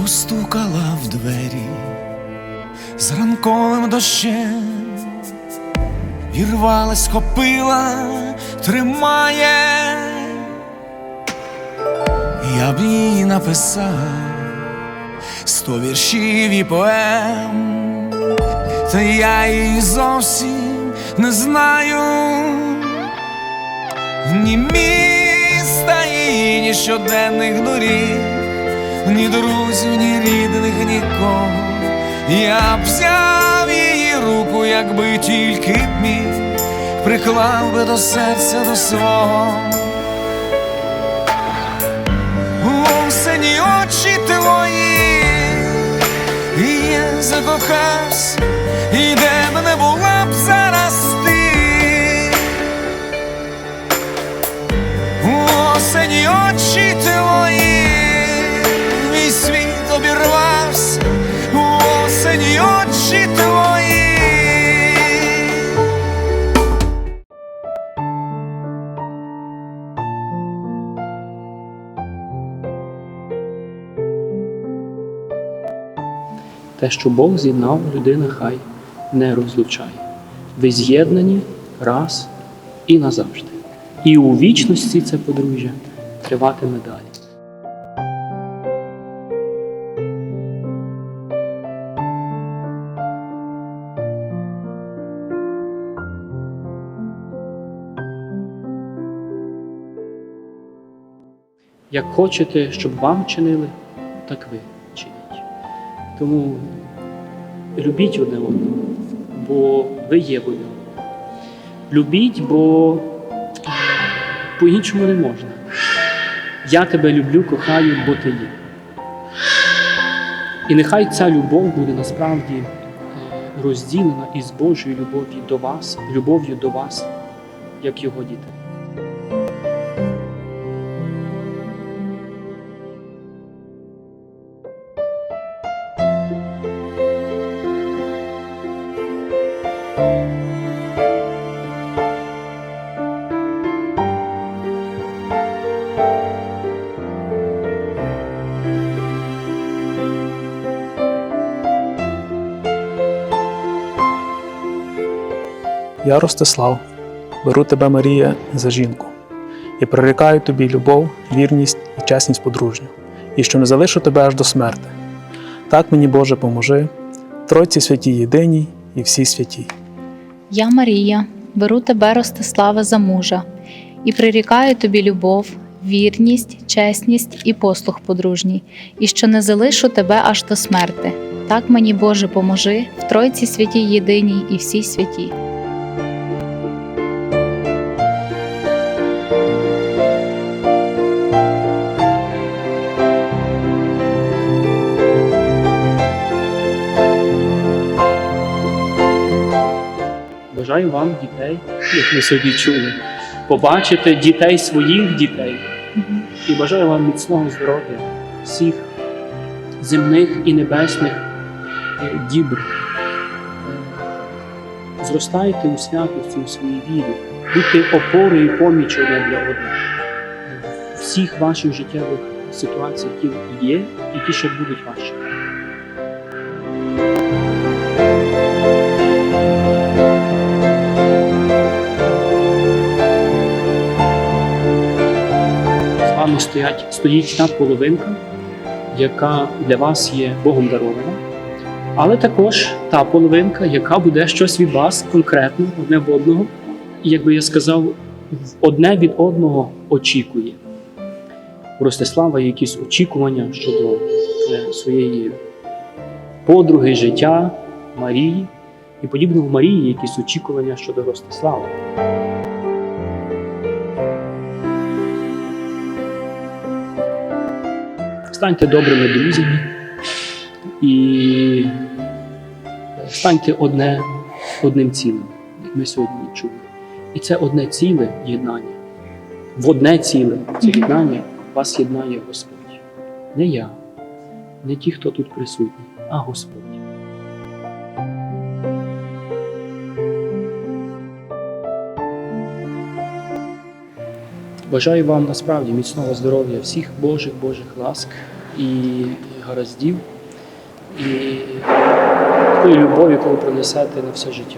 постукала в двері. З ранковим дощем, вірвалась копила, тримає, я б їй написав сто віршів і поем, та я її зовсім не знаю. Ні міста її, ні щоденних доріг, ні друзів, ні рідних, нікого. Я б взяв її руку, якби тільки б міг, приклав би до серця до свого. У сині очі твої, і я закохався, і де б не була б зараз ти. Осені очі твої, Те, що Бог з'єднав, людина хай не розлучає. Ви з'єднані раз і назавжди. І у вічності це подружжя триватиме далі. Як хочете, щоб вам чинили, так ви. Тому любіть одне одного, бо ви є в. Любіть, бо по-іншому не можна. Я тебе люблю, кохаю, бо ти є. І нехай ця любов буде насправді розділена із Божою любов'ю до вас, любов'ю до вас, як його діти. Я Ростислав, беру тебе, Марія, за жінку, і прирікаю тобі любов, вірність і чесність подружню, і що не залишу тебе аж до смерти. Так мені Боже поможи, Тройці святій єдиній і всі святі. Я, Марія, беру тебе, Ростислава, за мужа, і прирікаю тобі любов, вірність, чесність і послух подружній, і що не залишу тебе аж до смерти. Так мені, Боже, поможи в Тройці святій єдиній і всій святі. Бажаю вам дітей, як ви собі чули, побачити дітей своїх дітей. І бажаю вам міцного здоров'я, всіх земних і небесних е, дібр. Зростайте у святості у своїй вірі, будьте опорою і поміч одне для одного. Всіх ваших життєвих ситуаціях, які є, і ті ще будуть ваші. Стоять, стоїть та половинка, яка для вас є Богом дарована, але також та половинка, яка буде щось від вас конкретно одне в одного, і, як би я сказав, одне від одного очікує. У Ростислава є якісь очікування щодо е, своєї подруги, життя Марії, і подібно в Марії якісь очікування щодо Ростислава. Станьте добрими друзями і станьте одне, одним цілим, як ми сьогодні чули. І це одне ціле єднання. В одне ціле це єднання вас єднає Господь. Не я, не ті, хто тут присутні, а Господь. Бажаю вам насправді міцного здоров'я, всіх Божих Божих ласк, і гараздів, і такої любові, яку ви принесете на все життя.